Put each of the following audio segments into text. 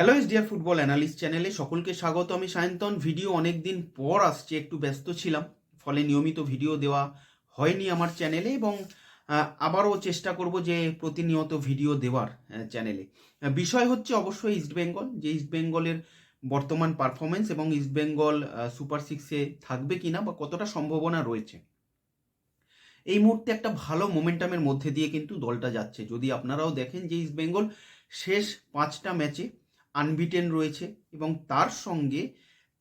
Hello S dear football analyst চ্যানেলে সকলকে স্বাগত। আমি সায়ন্তন। ভিডিও অনেক দিন পর আসছে, একটু ব্যস্ত ছিলাম। ফলে নিয়মিত ভিডিও দেওয়া হয়নি আমার চ্যানেলে এবং আবারও চেষ্টা করব যে প্রতিনিয়ত ভিডিও দেওয়ার চ্যানেলে বিষয় হচ্ছে অবশ্যই ইস্টবেঙ্গল যে ইস্টবেঙ্গলের বর্তমান পারফরমেন্স এবং ইস্টবেঙ্গল সুপার সিক্সে থাকবে কিনা বা কতটা সম্ভাবনা রয়েছে। এই মুহূর্তে একটা ভালো মোমেন্টামের মধ্যে দিয়ে কিন্তু দলটা যাচ্ছে। যদি আপনারাও দেখেন যে ইস্টবেঙ্গল শেষ পাঁচটা ম্যাচে আনবিটেন রয়েছে এবং তার সঙ্গে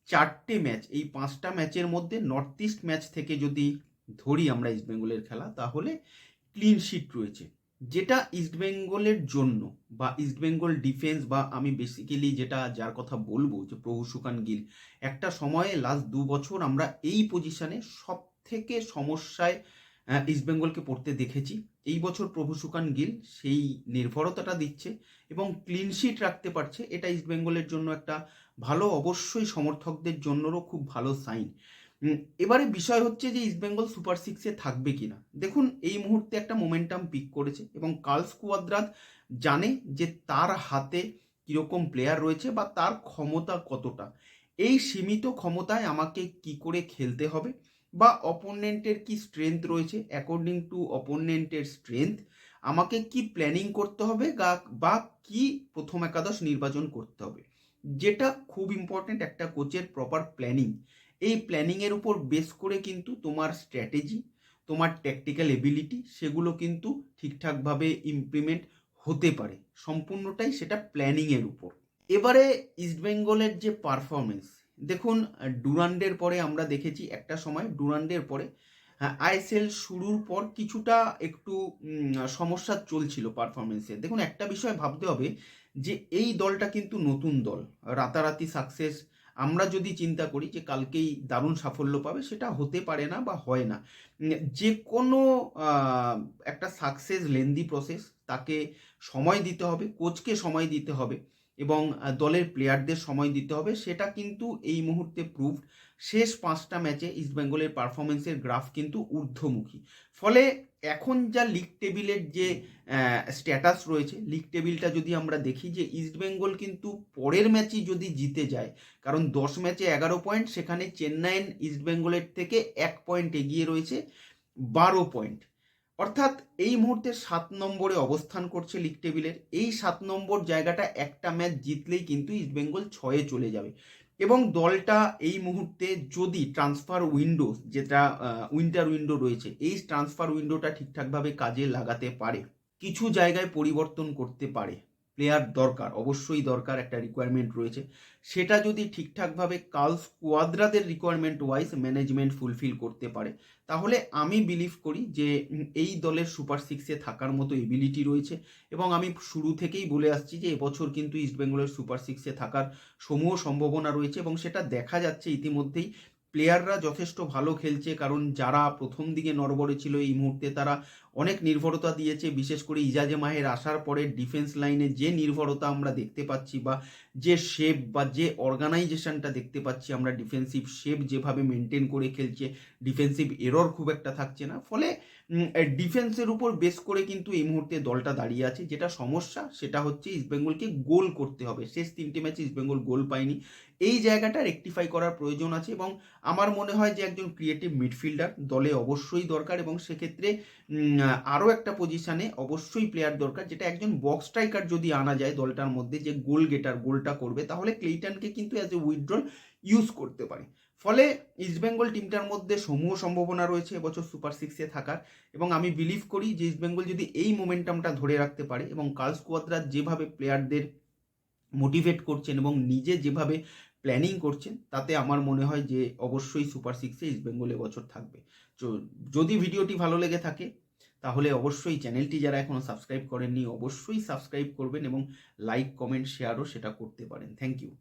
চারটে ম্যাচ এই পাঁচটা ম্যাচের মধ্যে নর্থ ইস্ট ম্যাচ থেকে যদি ধরি আমরা ইস্টবেঙ্গলের খেলা, তাহলে ক্লিন শিট রয়েছে। যেটা ইস্টবেঙ্গলের জন্য বা ইস্টবেঙ্গল ডিফেন্স বা আমি বেসিক্যালি যেটা যার কথা বলব যে প্রভু সুকান গিল, একটা সময়ে লাস্ট দু বছর আমরা এই পজিশনে সব থেকে সমস্যায় ইস্টবেঙ্গলকে পড়তে দেখেছি। এই বছর প্রভু সুকান গিল সেই নির্ভরতাটা দিচ্ছে এবং ক্লিনশিট রাখতে পারছে। এটা ইস্টবেঙ্গলের জন্য একটা ভালো, অবশ্যই সমর্থকদের জন্যও খুব ভালো সাইন এবারে বিষয় হচ্ছে যে ইস্টবেঙ্গল সুপার সিক্সে থাকবে কিনা। দেখুন, এই মুহূর্তে একটা মোমেন্টাম পিক করেছে এবং কার্ল স্কুয়াদ্রাত জানে যে তার হাতে কীরকম প্লেয়ার রয়েছে বা তার ক্ষমতা কতটা। এই সীমিত ক্ষমতায় আমাকে কি করে খেলতে হবে? বা অপোনেন্টের কি স্ট্রেংথ রয়েছে? অ্যাকর্ডিং টু অপোনেন্টের স্ট্রেংথ আমাকে কি প্ল্যানিং করতে হবে বা কি প্রথম একাদশ নির্বাচন করতে হবে? যেটা খুব ইম্পর্ট্যান্ট একটা কোচের প্রপার প্ল্যানিং এই প্ল্যানিংয়ের উপর বেস করে কিন্তু তোমার স্ট্র্যাটেজি তোমার ট্যাকটিক্যাল এবিলিটি সেগুলো কিন্তু ঠিকঠাকভাবে ইমপ্লিমেন্ট হতে পারে। সম্পূর্ণটাই সেটা প্ল্যানিংয়ের উপর। এবারে ইস্টবেঙ্গলের যে পারফরমেন্স দেখুন, ডুরান্ডের পরে আমরা দেখেছি একটা সময়, ডুরান্ডের পরে হ্যাঁ আইএসএল শুরুর পর কিছুটা একটু সমস্যা চলছিল পারফরমেন্সে দেখুন, একটা বিষয় ভাবতে হবে যে, এই দলটা কিন্তু নতুন দল, রাতারাতি সাকসেস আমরা যদি চিন্তা করি যে, কালকেই দারুণ সাফল্য পাবে, সেটা হতে পারে না বা হয় না। যে কোনো একটা সাকসেস লেন্দি প্রসেস তাকে সময় দিতে হবে কোচকে সময় দিতে হবে। এবং দলের প্লেয়ারদের সময় দিতে হবে। সেটা কিন্তু এই মুহূর্তে প্রুভড শেষ পাঁচটা ম্যাচে ইস্টবেঙ্গলের পারফরমেন্সের গ্রাফ কিন্তু ঊর্ধ্বমুখী। ফলে এখন যা লিগ টেবিলের যে স্ট্যাটাস রয়েছে লিগ টেবিলটা যদি আমরা দেখি যে ইস্টবেঙ্গল কিন্তু পরের ম্যাচই যদি জিতে যায়, কারণ দশ ম্যাচে এগারো পয়েন্ট সেখানে চেন্নাইন ইস্টবেঙ্গলের থেকে এক পয়েন্ট এগিয়ে রয়েছে, বারো পয়েন্ট অর্থাৎ এই মুহূর্তে সাত নম্বরে অবস্থান করছে লিগ টেবিলের এই সাত নম্বর জায়গাটা একটা ম্যাচ জিতলেই কিন্তু ইস্টবেঙ্গল ছয়ে চলে যাবে। এবং দলটা এই মুহূর্তে যদি ট্রান্সফার উইন্ডো যেটা উইন্টার উইন্ডো রয়েছে, এই ট্রান্সফার উইন্ডোটা ঠিকঠাকভাবে কাজে লাগাতে পারে। কিছু জায়গায় পরিবর্তন করতে পারে। প্লেয়ার দরকার, অবশ্যই দরকার একটা রিকোয়ারমেন্ট রয়েছে। সেটা যদি ঠিকঠাকভাবে কাল স্কোয়াদ্রাদের রিকোয়ারমেন্ট ওয়াইজ ম্যানেজমেন্ট ফুলফিল করতে পারে, তাহলে আমি বিলিভ করি যে এই দলের সুপার সিক্সে থাকার মতো এবিলিটি রয়েছে এবং আমি শুরু থেকেই বলে আসছি যে, এবছর কিন্তু ইস্টবেঙ্গলের সুপার সিক্সে থাকার সমূহ সম্ভাবনা রয়েছে এবং সেটা দেখা যাচ্ছে ইতিমধ্যেই। প্লেয়াররা যথেষ্ট ভালো খেলছে, কারণ যারা প্রথম দিকে নরবরে ছিল এই মুহূর্তে তারা অনেক নির্ভরতা দিয়েছে। বিশেষ করে ইজাজে মাহের আসার পরে ডিফেন্স লাইনে যে নির্ভরতা আমরা দেখতে পাচ্ছি বা যে শেপ বা যে অর্গানাইজেশনটা দেখতে পাচ্ছি আমরা ডিফেন্সিভ শেপ যেভাবে মেনটেন করে খেলছে ডিফেন্সিভ এরর খুব একটা থাকছে না। ফলে ডিফেন্সের উপর বেস করে কিন্তু এই মুহূর্তে দলটা দাঁড়িয়ে আছে। যেটা সমস্যা, সেটা হচ্ছে ইস্টবেঙ্গলকে গোল করতে হবে। শেষ তিনটে ম্যাচে ইস্টবেঙ্গল গোল পায়নি। এই জায়গাটা রেকটিফাই করার প্রয়োজন আছে এবং আমার মনে হয় যে একজন ক্রিয়েটিভ মিডফিল্ডার দলে অবশ্যই দরকার এবং সেক্ষেত্রে আরও একটা পজিশানে অবশ্যই প্লেয়ার দরকার, যেটা একজন বক্স স্ট্রাইকার যদি আনা যায় দলটার মধ্যে, যে গোল গেটার গোলটা করবে, তাহলে ক্লেইটনকে কিন্তু অ্যাজ এ উইথড্রল ইউজ করতে পারে। ফলে ইস্টবেঙ্গল টিমটার মধ্যে সমূহ সম্ভাবনা রয়েছে এবছর সুপার সিক্সে থাকার এবং আমি বিলিভ করি যে ইস্টবেঙ্গল যদি এই মোমেন্টামটা ধরে রাখতে পারে এবং কাল স্কোয়াদ্রা যেভাবে প্লেয়ারদের মোটিভেট করছেন এবং নিজে যেভাবে প্ল্যানিং করছেন, তাতে আমার মনে হয় যে অবশ্যই সুপার সিক্সে ইস্টবেঙ্গল এবছর থাকবে। যদি ভিডিওটি ভালো লেগে থাকে তাহলে অবশ্যই চ্যানেলটি যারা এখনও সাবস্ক্রাইব করেননি, অবশ্যই সাবস্ক্রাইব করবেন এবং লাইক, কমেন্ট, শেয়ারও সেটা করতে পারেন। Thank you